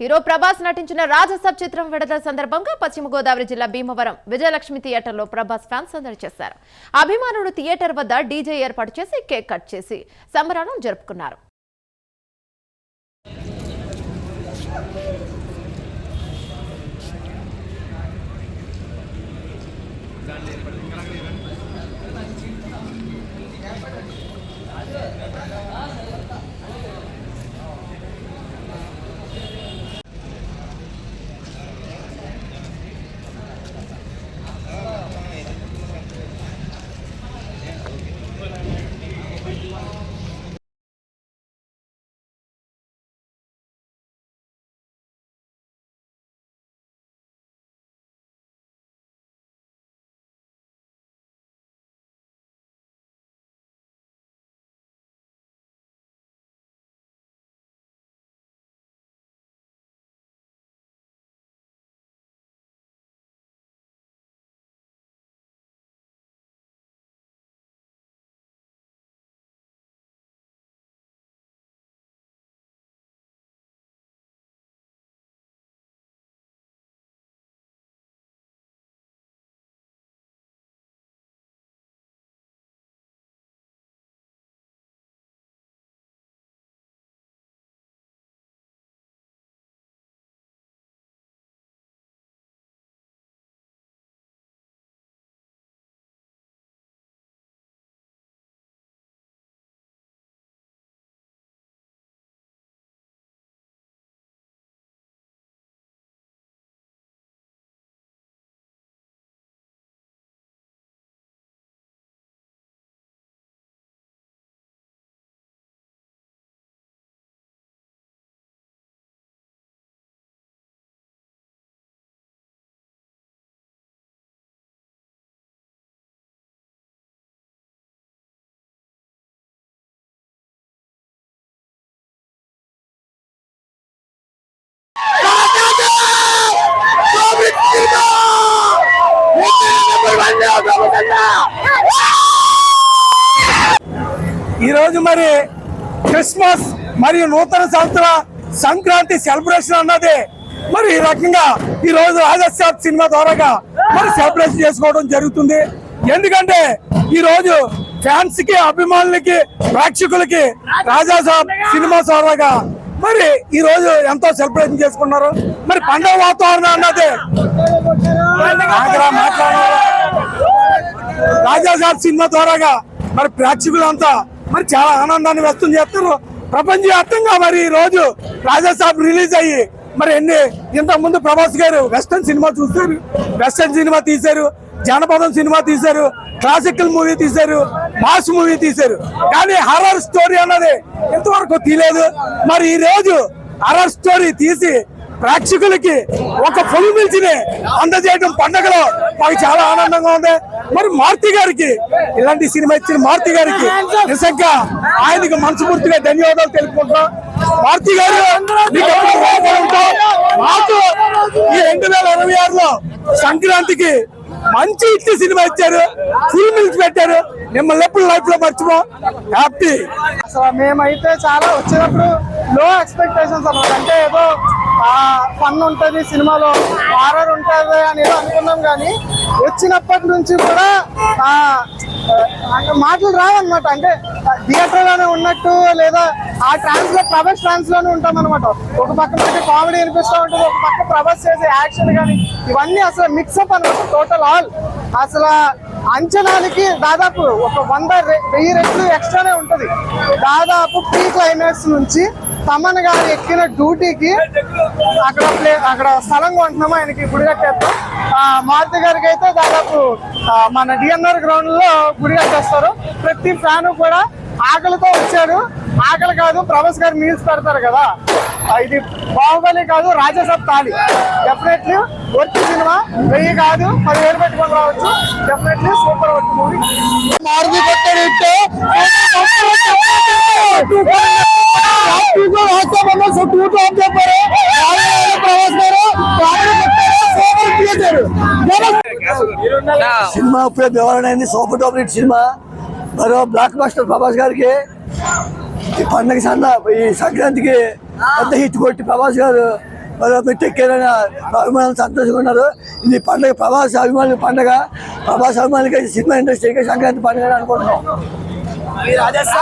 Hero Prabhas నటించిన రాజసబ్ చిత్రం విడుదల సందర్భంగా పశ్చిమ గోదావరి జిల్లా భీమవరం విజయలక్ష్మి థియేటర్లో ప్రభాస్ ఫ్యాన్స్ సందడి చేశారు. అభిమానులు థియేటర్ వద్ద డీజే ఏర్పాటు చేసి కేక్ కట్ చేసి సంబరాలను జరుపుకున్నారు. ఈ రోజు మరి క్రిస్మస్ మరియు నూతన సంవత్సర సంక్రాంతి సెలబ్రేషన్ అన్నది మరి ఈ రకంగా ఈ రోజు సినిమా ద్వారాగా మరి సెలబ్రేషన్ చేసుకోవడం జరుగుతుంది. ఎందుకంటే ఈరోజు ఫ్యాన్స్కి అభిమానులకి ప్రేక్షకులకి రాజాసాబ్ సినిమా ద్వారాగా మరి ఈ రోజు ఎంతో సెలబ్రేషన్ చేసుకున్నారు. మరి పండుగ వాతావరణం అన్నది రాజాసాబ్ సినిమా ద్వారాగా మరి ప్రేక్షకులంతా మరి చాలా ఆనందాన్ని వ్యక్తం చేస్తారు ప్రపంచవ్యాప్తంగా మరి ఈ రోజు రాజాసాబ్ రిలీజ్ అయ్యి మరి ఎన్ని ఇంతకు ముందు ప్రభాస్ గారు వెస్టర్న్ సినిమా చూశారు వెస్టర్న్ సినిమా తీశారు జానపదం సినిమా తీశారు క్లాసికల్ మూవీ తీశారు మాస్ మూవీ తీశారు. కానీ హర్రర్ స్టోరీ అన్నది ఇంతవరకు తీయలేదు మరి ఈ రోజు హర్రర్ స్టోరీ తీసి ప్రేక్షకులకి ఒక ఫుల్ మిల్చిని అందజేయడం పండగలో మాకు చాలా ఆనందంగా ఉంది. మరి మారుతి గారికి ఇలాంటి సినిమా ఇచ్చిన మారుతి గారికి నిజంగా ఆయనకి మనస్ఫూర్తిగా ధన్యవాదాలు తెలుపుకుంటాం మారుతి గారు మాకు ఈ రెండు వేల ఇరవై ఆరులో సంక్రాంతికి మంచి ఇచ్చి సినిమా ఇచ్చారు. ఫుల్ మిల్చి పెట్టారు. మిమ్మల్ని ఎప్పుడు లైఫ్లో మర్చిపో. హ్యాపీ అసలు మేమైతే చాలా వచ్చేటప్పుడు లో ఎక్స్పెక్టేషన్స్ అన్నమాట. అంటే ఏదో ఫన్ ఉంటుంది సినిమాలో హారర్ ఉంటుంది అని అనుకున్నాం కానీ వచ్చినప్పటి నుంచి కూడా ఆ, మాటలు రావన్నమాట. అంటే థియేటర్లోనే ఉన్నట్టు లేదా ఆ ట్రాన్స్లో ప్రభాస్ ట్రాన్స్లోనే ఉంటాం అనమాట ఒక పక్క మనకి కామెడీ అనిపిస్తూ ఉంటుంది ఒక పక్క ప్రభాస్ చేసే యాక్షన్ కానీ ఇవన్నీ అసలు మిక్సప్ అనమాట టోటల్ ఆల్ అసలు అంచనాలకి దాదాపు ఒక వంద వెయ్యి రెట్లు ఎక్స్ట్రానే ఉంటుంది. దాదాపు ప్రీ క్లైమాక్స్ నుంచి తమన్ గారు ఎక్కిన డ్యూటీకి అక్కడ ప్లే అక్కడ స్థలం కొంటున్నాము ఆయనకి గుడి కట్టేస్తాం మారుతి గారికి అయితే దాదాపు మన డిఎన్ఆర్ గ్రౌండ్లో గుడి కట్టేస్తారు. ప్రతి ఫ్యాను కూడా ఆకలితో వచ్చారు ఆకలి కాదు ప్రభాస్ గారు మీల్స్ పెడతారు కదా. ఇది బాహుబలి కాదు రాజసబ్ తాలి డెఫినెట్లీ వర్త్ సినిమా వెయ్యి కాదు పదివేలు పెట్టుకొని రావచ్చు. Definitely super worth movie Maruthi కొట్టాడు సినిమా ఇప్పుడే అయింది సూపర్ టాప్ సినిమా. మరో బ్లాక్ మాస్టర్ ప్రభాస్ గారికి. ఈ పండగ సన్న ఈ సంక్రాంతికి పెద్ద హిట్ కొట్టి ప్రభాస్ గారు పెట్టి ఎక్కారని అభిమానులు సంతోషంగా ఉన్నారు. ఇది పండగ ప్రభాస్ అభిమానుల పండగ. ప్రభాస్ అభిమానులకి సినిమా ఇండస్ట్రీకి సంక్రాంతి పండుగ అనుకుంటున్నాం.